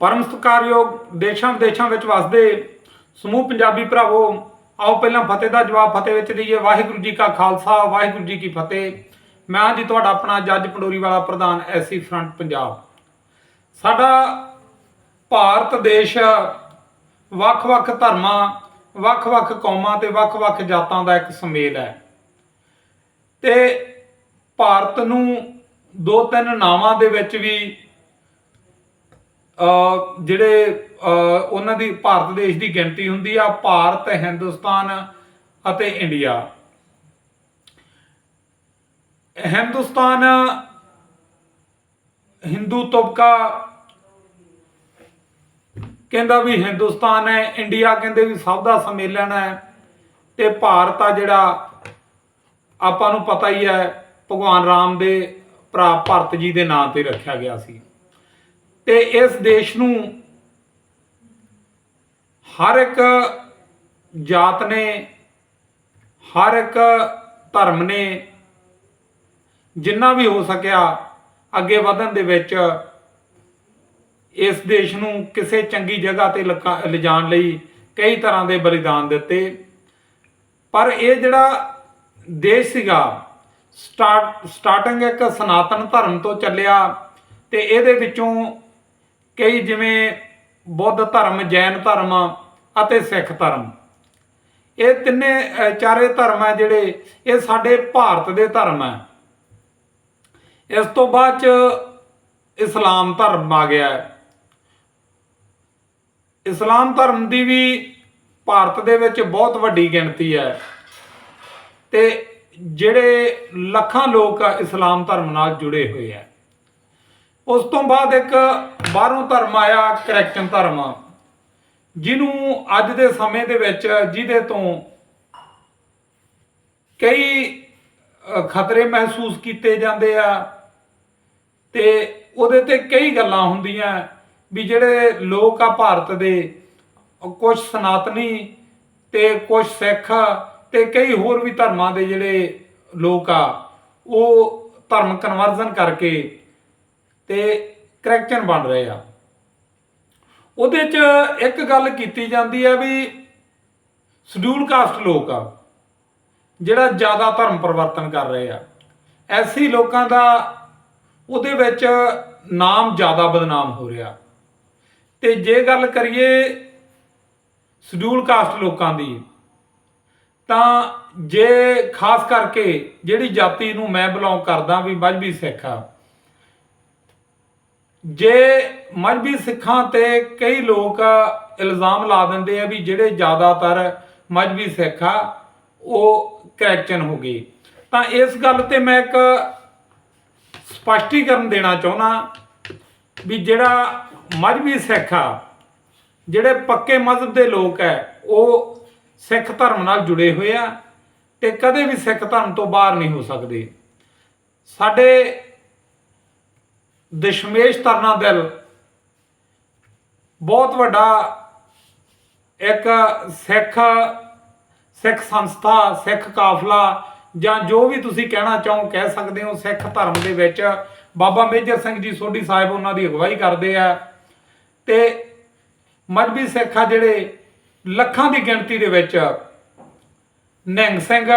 ਪਰਮ ਸਤਿਕਾਰਯੋਗ ਦੇਸ਼ਾਂ ਵਿਦੇਸ਼ਾਂ ਵਿੱਚ ਵਸਦੇ ਸਮੂਹ ਪੰਜਾਬੀ ਭਰਾਵੋ, ਆਓ ਪਹਿਲਾਂ ਫਤਿਹ ਦਾ ਜਵਾਬ ਫਤਿਹ ਵਿੱਚ ਦਈਏ। ਵਾਹਿਗੁਰੂ ਜੀ ਕਾ ਖਾਲਸਾ, ਵਾਹਿਗੁਰੂ ਜੀ ਕੀ ਫਤਿਹ। ਮੈਂ ਹਾਂ ਜੀ ਤੁਹਾਡਾ ਆਪਣਾ ਜੱਜ ਪੰਡੋਰੀ ਵਾਲਾ ਪ੍ਰਧਾਨ ਐਸੀ ਫਰੰਟ ਪੰਜਾਬ। ਸਾਡਾ ਭਾਰਤ ਦੇਸ਼ ਵੱਖ-ਵੱਖ ਧਰਮਾਂ ਵੱਖ-ਵੱਖ ਕੌਮਾਂ ਤੇ ਵੱਖ-ਵੱਖ ਜਾਤਾਂ ਦਾ ਇੱਕ ਸਮੇਲ ਹੈ। ਤੇ ਭਾਰਤ ਨੂੰ ਦੋ ਤਿੰਨ ਨਾਵਾਂ ਦੇ ਵਿੱਚ ਵੀ ਜਿਹੜੇ ਉਹਨਾਂ ਦੀ ਭਾਰਤ ਦੇਸ਼ ਦੀ ਗਿਣਤੀ ਹੁੰਦੀ ਆ, ਭਾਰਤ, ਹਿੰਦੁਸਤਾਨ ਅਤੇ ਇੰਡੀਆ। ਹਿੰਦੁਸਤਾਨ ਹਿੰਦੂ ਤਬਕਾ ਕਹਿੰਦਾ ਵੀ ਹਿੰਦੁਸਤਾਨ ਹੈ, ਇੰਡੀਆ ਕਹਿੰਦੇ ਵੀ ਸਭ ਦਾ ਸੰਮੇਲਨ ਹੈ ਤੇ ਭਾਰਤ ਆ ਜਿਹੜਾ ਆਪਾਂ ਨੂੰ ਪਤਾ ਹੀ ਹੈ, ਭਗਵਾਨ ਰਾਮ ਦੇ ਭਰਾ ਭਰਤ ਜੀ ਦੇ ਨਾਂ ਤੇ ਰੱਖਿਆ ਗਿਆ ਸੀ। ਤੇ ਇਸ ਦੇਸ਼ ਨੂੰ ਹਰ ਇੱਕ ਜਾਤ ਨੇ, ਹਰ ਇੱਕ ਧਰਮ ਨੇ ਜਿੰਨਾ ਵੀ ਹੋ ਸਕਿਆ ਅੱਗੇ ਵਧਣ ਦੇ ਵਿੱਚ ਇਸ ਦੇਸ਼ ਨੂੰ ਕਿਸੇ ਚੰਗੀ ਜਗ੍ਹਾ ਤੇ ਲਕਾ- ਲਿਜਾਣ ਲਈ ਕਈ ਤਰ੍ਹਾਂ ਦੇ ਬਲੀਦਾਨ ਦਿੱਤੇ। ਪਰ ਇਹ ਜਿਹੜਾ ਦੇਸ਼ ਸੀਗਾ, ਸਟਾਰਟ, ਸਟਾਰਟਿੰਗ ਇੱਕ ਸਨਾਤਨ ਧਰਮ ਤੋਂ ਚੱਲਿਆ ਤੇ ਇਹਦੇ ਵਿੱਚੋਂ ਕਈ ਜਿਵੇਂ ਬੁੱਧ ਧਰਮ, ਜੈਨ ਧਰਮ ਅਤੇ ਸਿੱਖ ਧਰਮ। ਇਹ ਤਿੰਨੇ ਚਾਰੇ ਧਰਮ ਹੈ ਜਿਹੜੇ ਇਹ ਸਾਡੇ ਭਾਰਤ ਦੇ ਧਰਮ ਹੈ। ਇਸ ਤੋਂ ਬਾਅਦ ਚ ਇਸਲਾਮ ਧਰਮ ਆ ਗਿਆ ਇਸਲਾਮ ਧਰਮ ਦੀ ਵੀ ਭਾਰਤ ਦੇ ਵਿੱਚ ਬਹੁਤ ਵੱਡੀ ਗਿਣਤੀ ਹੈ। ਤੇ ਜਿਹੜੇ ਲੱਖਾਂ ਲੋਕ ਇਸਲਾਮ ਧਰਮ ਨਾਲ ਜੁੜੇ ਹੋਏ ਆ ਉਸ ਤੋਂ ਬਾਅਦ ਇੱਕ ਬਾਹਰੋਂ ਧਰਮ ਆਇਆ ਕ੍ਰਿਸਚਨ ਧਰਮ ਜਿਹਨੂੰ ਅੱਜ ਦੇ ਸਮੇਂ ਦੇ ਵਿੱਚ ਜਿਹਦੇ ਤੋਂ ਕਈ ਖਤਰੇ ਮਹਿਸੂਸ ਕੀਤੇ ਜਾਂਦੇ ਆ ਤੇ ਉਹਦੇ ਤੇ ਕਈ ਗੱਲਾਂ ਹੁੰਦੀਆਂ ਵੀ ਜਿਹੜੇ ਲੋਕ ਆ ਭਾਰਤ ਦੇ ਕੁਝ ਸਨਾਤਨੀ ਤੇ ਕੁਝ ਸਿੱਖ ਤੇ ਕਈ ਹੋਰ ਵੀ ਧਰਮਾਂ ਦੇ ਜਿਹੜੇ ਲੋਕ ਆ, ਉਹ ਧਰਮ ਕਨਵਰਜ਼ਨ ਕਰਕੇ ਤੇ ਕ੍ਰਿਸਚਨ ਬਣ ਰਹੇ ਆ। ਉਹਦੇ 'ਚ ਇੱਕ ਗੱਲ ਕੀਤੀ ਜਾਂਦੀ ਹੈ ਵੀ ਸ਼ਡਿਊਲ ਕਾਸਟ ਲੋਕ ਆ, ਜਿਹੜਾ ਜ਼ਿਆਦਾ ਧਰਮ ਪਰਿਵਰਤਨ ਕਰ ਰਹੇ ਆ। ਐਸੀ ਲੋਕਾਂ ਦਾ ਉਹਦੇ ਵਿੱਚ ਨਾਮ ਜ਼ਿਆਦਾ ਬਦਨਾਮ ਹੋ ਰਿਹਾ। ਤੇ ਜੇ ਗੱਲ ਕਰੀਏ ਸ਼ਡਿਊਲ ਕਾਸਟ ਲੋਕਾਂ ਦੀ, ਤਾਂ ਜੇ ਖਾਸ ਕਰਕੇ ਜਿਹੜੀ ਜਾਤੀ ਨੂੰ ਮੈਂ ਬਿਲੋਂਗ ਕਰਦਾ ਵੀ ਮਜਬੀ ਸਿੱਖ ਆ ਜੇ ਮਜਬੀ ਸਿੱਖਾਂ ਤੇ ਕਈ ਲੋਕ ਇਲਜ਼ਾਮ ਲਾ ਦਿੰਦੇ ਆ ਵੀ ਜਿਹੜੇ ਜ਼ਿਆਦਾਤਰ ਮਜਬੀ ਸਿੱਖ ਆ, ਉਹ ਕ੍ਰਿਸਚਨ ਹੋ ਗਏ। ਤਾਂ ਇਸ ਗੱਲ ਤੇ ਮੈਂ ਇੱਕ ਸਪਸ਼ਟੀਕਰਨ ਦੇਣਾ ਚਾਹੁੰਦਾ ਵੀ ਜਿਹੜਾ ਮਜਬੀ ਸਿੱਖ ਆ, ਜਿਹੜੇ ਪੱਕੇ ਮਜ਼ਹਬ ਦੇ ਲੋਕ ਹੈ ਉਹ ਸਿੱਖ ਧਰਮ ਨਾਲ ਜੁੜੇ ਹੋਏ ਆ ਤੇ ਕਦੇ ਵੀ ਸਿੱਖ ਧਰਮ ਤੋਂ ਬਾਹਰ ਨਹੀਂ ਹੋ ਸਕਦੇ। ਸਾਡੇ ਦਸ਼ਮੇਸ਼ ਤਰਨਾ ਦਿਲ ਬਹੁਤ ਵੱਡਾ ਇੱਕ ਸਿੱਖ ਸਿੱਖ ਸੰਸਥਾ, ਸਿੱਖ ਕਾਫਲਾ ਜਾਂ ਜੋ ਵੀ ਤੁਸੀਂ ਕਹਿਣਾ ਚਾਹੋ ਕਹਿ ਸਕਦੇ ਹੋ ਸਿੱਖ ਧਰਮ ਦੇ ਵਿੱਚ। ਬਾਬਾ ਮੇਜਰ ਸਿੰਘ ਜੀ ਸੋਢੀ ਸਾਹਿਬ ਉਹਨਾਂ ਦੀ ਅਗਵਾਈ ਕਰਦੇ ਆ। ਤੇ ਮਜਬੀ ਸਿੱਖ ਆ ਜਿਹੜੇ ਲੱਖਾਂ ਦੀ ਗਿਣਤੀ ਦੇ ਵਿੱਚ ਨਿਹੰਗ ਸਿੰਘ,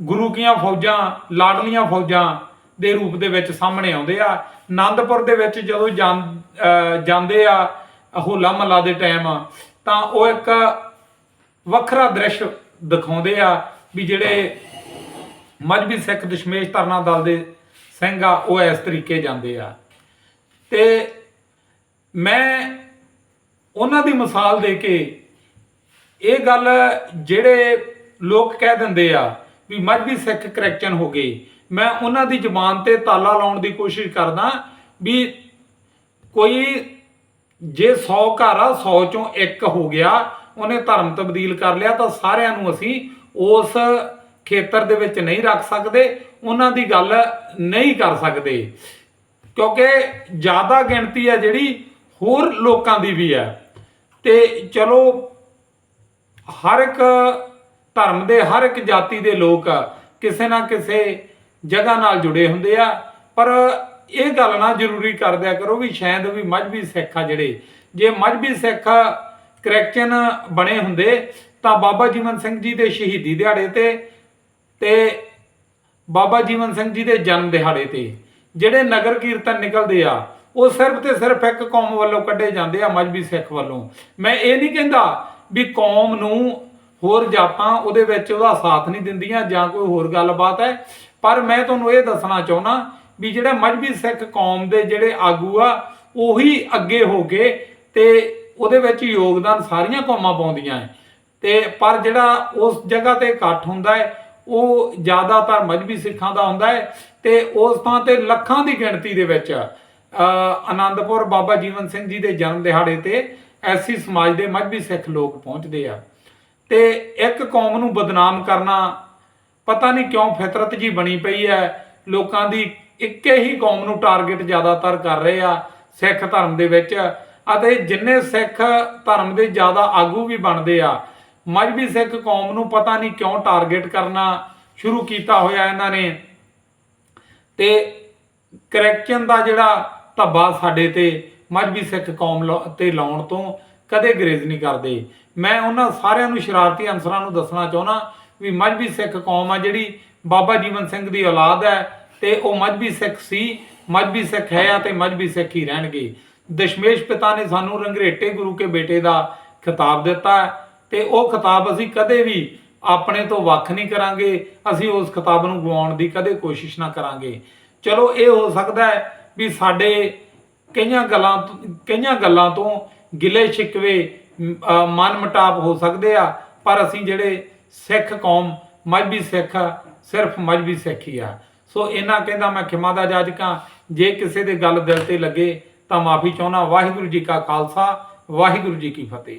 ਗੁਰੂ ਕੀਆਂ ਫੌਜਾਂ, ਲਾਡਲੀਆਂ ਫੌਜਾਂ ਦੇ ਰੂਪ ਦੇ ਵਿੱਚ ਸਾਹਮਣੇ ਆਉਂਦੇ ਆ। ਆਨੰਦਪੁਰ ਦੇ ਵਿੱਚ ਜਦੋਂ ਜਾਂਦੇ ਆ ਹੋਲਾ ਮਹੱਲਾ ਦੇ ਟਾਈਮ ਤਾਂ ਉਹ ਇੱਕ ਵੱਖਰਾ ਦ੍ਰਿਸ਼ ਦਿਖਾਉਂਦੇ ਆ ਵੀ ਜਿਹੜੇ ਮਜਬੀ ਸਿੱਖ ਦਸ਼ਮੇਸ਼ ਧਰਨਾ ਦਲ ਦੇ ਸਿੰਘ ਆ, ਉਹ ਇਸ ਤਰੀਕੇ ਜਾਂਦੇ ਆ। ਤੇ ਮੈਂ ਉਹਨਾਂ ਦੀ ਮਿਸਾਲ ਦੇ ਕੇ ਇਹ ਗੱਲ ਜਿਹੜੇ ਲੋਕ ਕਹਿ ਦਿੰਦੇ ਆ ਵੀ ਮਜਬੀ ਸਿੱਖ ਕ੍ਰਿਸਚਨ ਹੋ ਗਏ। ਮੈਂ ਉਹਨਾਂ ਦੀ ਜ਼ੁਬਾਨ ਤੇ ਤਾਲਾ ਲਾਉਣ ਦੀ ਕੋਸ਼ਿਸ਼ ਕਰਦਾ ਵੀ ਕੋਈ ਜੇ 100 ਘਰ ਆ 100 ਚੋਂ ਇੱਕ ਹੋ ਗਿਆ, ਉਹਨੇ ਧਰਮ ਤਬਦੀਲ ਕਰ ਲਿਆ ਤਾਂ ਸਾਰਿਆਂ ਨੂੰ ਅਸੀਂ ਉਸ ਖੇਤਰ ਦੇ ਵਿੱਚ ਨਹੀਂ ਰੱਖ ਸਕਦੇ, ਉਹਨਾਂ ਦੀ ਗੱਲ ਨਹੀਂ ਕਰ ਸਕਦੇ। ਕਿਉਂਕਿ ਜ਼ਿਆਦਾ ਗਿਣਤੀ ਹੈ ਜਿਹੜੀ, ਹੋਰ ਲੋਕਾਂ ਦੀ ਵੀ ਹੈ ਤੇ ਚਲੋ, ਹਰ ਇੱਕ ਧਰਮ ਦੇ, ਹਰ ਇੱਕ ਜਾਤੀ ਦੇ ਲੋਕ ਕਿਸੇ ਨਾ ਕਿਸੇ ਜਗ੍ਹਾ ਨਾਲ ਜੁੜੇ ਹੁੰਦੇ ਆ। ਪਰ ਇਹ ਗੱਲ ਨਾ ਜ਼ਰੂਰੀ ਕਰ ਦਿਆ ਕਰੋ ਵੀ ਸ਼ਾਇਦ ਵੀ ਮਜਬੀ ਸਿੱਖ ਆ ਜਿਹੜੇ। ਜੇ ਮਜਬੀ ਸਿੱਖ ਕਰੈਕਸ਼ਨ ਬਣੇ ਹੁੰਦੇ, ਤਾਂ ਬਾਬਾ ਜੀਵਨ ਸਿੰਘ ਜੀ ਦੇ ਸ਼ਹੀਦੀ ਦਿਹਾੜੇ ਤੇ ਤੇ ਬਾਬਾ ਜੀਵਨ ਸਿੰਘ ਜੀ ਦੇ ਜਨਮ ਦਿਹਾੜੇ ਤੇ ਜਿਹੜੇ ਨਗਰ ਕੀਰਤਨ ਨਿਕਲਦੇ ਆ, ਉਹ ਸਿਰਫ ਤੇ ਸਿਰਫ ਇੱਕ ਕੌਮ ਵੱਲੋਂ ਕੱਢੇ ਜਾਂਦੇ ਆ ਮਜਬੀ ਸਿੱਖ ਵੱਲੋਂ। ਮੈਂ ਇਹ ਨਹੀਂ ਕਹਿੰਦਾ ਵੀ ਕੌਮ ਨੂੰ ਹੋਰ ਜਾਤਾਂ ਉਹਦੇ ਵਿੱਚ ਉਹਦਾ ਸਾਥ ਨਹੀਂ ਦਿੰਦੀਆਂ ਜਾਂ ਕੋਈ ਹੋਰ ਗੱਲਬਾਤ ਹੈ। ਪਰ ਮੈਂ ਤੁਹਾਨੂੰ ਇਹ ਦੱਸਣਾ ਚਾਹੁੰਦਾ ਵੀ ਜਿਹੜਾ ਮਜਬੀ ਸਿੱਖ ਕੌਮ ਦੇ ਜਿਹੜੇ ਆਗੂ ਆ ਉਹੀ ਅੱਗੇ ਹੋ ਕੇ ਤੇ ਉਹਦੇ ਵਿੱਚ ਯੋਗਦਾਨ ਸਾਰੀਆਂ ਕੌਮਾਂ ਪਾਉਂਦੀਆਂ ਹੈ। ਤੇ ਪਰ ਜਿਹੜਾ ਉਸ ਜਗ੍ਹਾ ਤੇ ਇਕੱਠ ਹੁੰਦਾ ਹੈ ਉਹ ਜ਼ਿਆਦਾਤਰ ਮਜਬੀ ਸਿੱਖਾਂ ਦਾ ਹੁੰਦਾ ਹੈ ਤੇ ਉਸ ਥਾਂ ਤੇ ਲੱਖਾਂ ਦੀ ਗਿਣਤੀ ਦੇ ਵਿੱਚ ਅ, ਆਨੰਦਪੁਰ ਬਾਬਾ ਜੀਵਨ ਸਿੰਘ ਜੀ ਦੇ ਜਨਮ ਦਿਹਾੜੇ ਤੇ ਐਸੀ ਸਮਾਜ ਦੇ ਮਜਬੀ ਸਿੱਖ ਲੋਕ ਪਹੁੰਚਦੇ ਆ। ਤੇ ਇੱਕ ਕੌਮ ਨੂੰ ਬਦਨਾਮ ਕਰਨਾ ਪਤਾ ਨਹੀਂ ਕਿਉਂ ਫਿਤਰਤ ਜੀ ਬਣੀ ਪਈ ਹੈ। ਲੋਕਾਂ ਦੀ ਇੱਕੇ ਹੀ ਕੌਮ ਨੂੰ ਟਾਰਗੇਟ ਜ਼ਿਆਦਾਤਰ ਕਰ ਰਹੇ ਆ ਸਿੱਖ ਧਰਮ ਦੇ ਵਿੱਚ। ਅਤੇ ਜਿੰਨੇ ਸਿੱਖ ਧਰਮ ਦੇ ਜ਼ਿਆਦਾ ਆਗੂ ਵੀ ਬਣਦੇ ਆ ਮਜਬੀ ਸਿੱਖ ਕੌਮ ਨੂੰ ਪਤਾ ਨਹੀਂ ਕਿਉਂ ਟਾਰਗੇਟ ਕਰਨਾ ਸ਼ੁਰੂ ਕੀਤਾ ਹੋਇਆ ਇਹਨਾਂ ਨੇ। ਤੇ ਕਰੈਕਸ਼ਨ ਦਾ ਜਿਹੜਾ ਧੱਬਾ ਸਾਡੇ ਤੇ ਮਜਬੀ ਸਿੱਖ ਕੌਮ ਲਾ- ਤੇ ਲਾਉਣ ਤੋਂ ਕਦੇ ਗਰੇਜ਼ ਨਹੀਂ ਕਰਦੇ। ਮੈਂ ਉਹਨਾਂ ਸਾਰਿਆਂ ਨੂੰ ਸ਼ਰਾਰਤੀ ਅਨਸਰਾਂ ਨੂੰ ਦੱਸਣਾ ਚਾਹੁੰਦਾ ਵੀ ਮਜਬੀ ਸਿੱਖ ਕੌਮ ਆ ਜਿਹੜੀ ਬਾਬਾ ਜੀਵਨ ਸਿੰਘ ਦੀ ਔਲਾਦ ਹੈ ਤੇ ਉਹ ਮਜਬੀ ਸਿੱਖ ਸੀ ਮਜਬੀ ਸਿੱਖ ਹੈ ਆ ਤੇ ਮਜਬੀ ਸਿੱਖ ਹੀ ਰਹਿਣਗੇ। ਦਸ਼ਮੇਸ਼ ਪਿਤਾ ਨੇ ਸਾਨੂੰ ਰੰਗਰੇਟੇ ਗੁਰੂ ਕੇ ਬੇਟੇ ਦਾ ਖਿਤਾਬ ਦਿੱਤਾ ਹੈ ਤੇ ਉਹ ਖਿਤਾਬ ਅਸੀਂ ਕਦੇ ਵੀ ਆਪਣੇ ਤੋਂ ਵੱਖ ਨਹੀਂ ਕਰਾਂਗੇ, ਅਸੀਂ ਉਸ ਖਿਤਾਬ ਨੂੰ ਗਵਾਉਣ ਦੀ ਕਦੇ ਕੋਸ਼ਿਸ਼ ਨਾ ਕਰਾਂਗੇ। ਚਲੋ ਇਹ ਹੋ ਸਕਦਾ ਹੈ ਵੀ ਸਾਡੇ ਕਈਆਂ ਗੱਲਾਂ ਕਈਆਂ ਗੱਲਾਂ ਤੋਂ ਗਿਲੇ ਸ਼ਿਕਵੇ ਮਨ ਮਟਾਪ ਹੋ ਸਕਦੇ ਆ, ਪਰ ਅਸੀਂ ਜਿਹੜੇ ਸਿੱਖ ਕੌਮ ਮਜਬੀ ਸਿੱਖ ਆ, ਸਿਰਫ ਮਜਬੀ ਸਿੱਖ ਹੀ ਆ। ਸੋ ਇਹਨਾਂ ਕਹਿੰਦਾ ਮੈਂ ਖਿਮਾ ਦਾ ਜਾਜਕਾਂ ਜੇ ਕਿਸੇ ਦੇ ਗੱਲ ਦਿਲ ਤੇ ਲੱਗੇ ਤਾਂ ਮਾਫੀ ਚਾਹੁੰਦਾ। ਵਾਹਿਗੁਰੂ ਜੀ ਕਾ ਖਾਲਸਾ ਵਾਹਿਗੁਰੂ ਜੀ ਕੀ ਫਤਿਹ।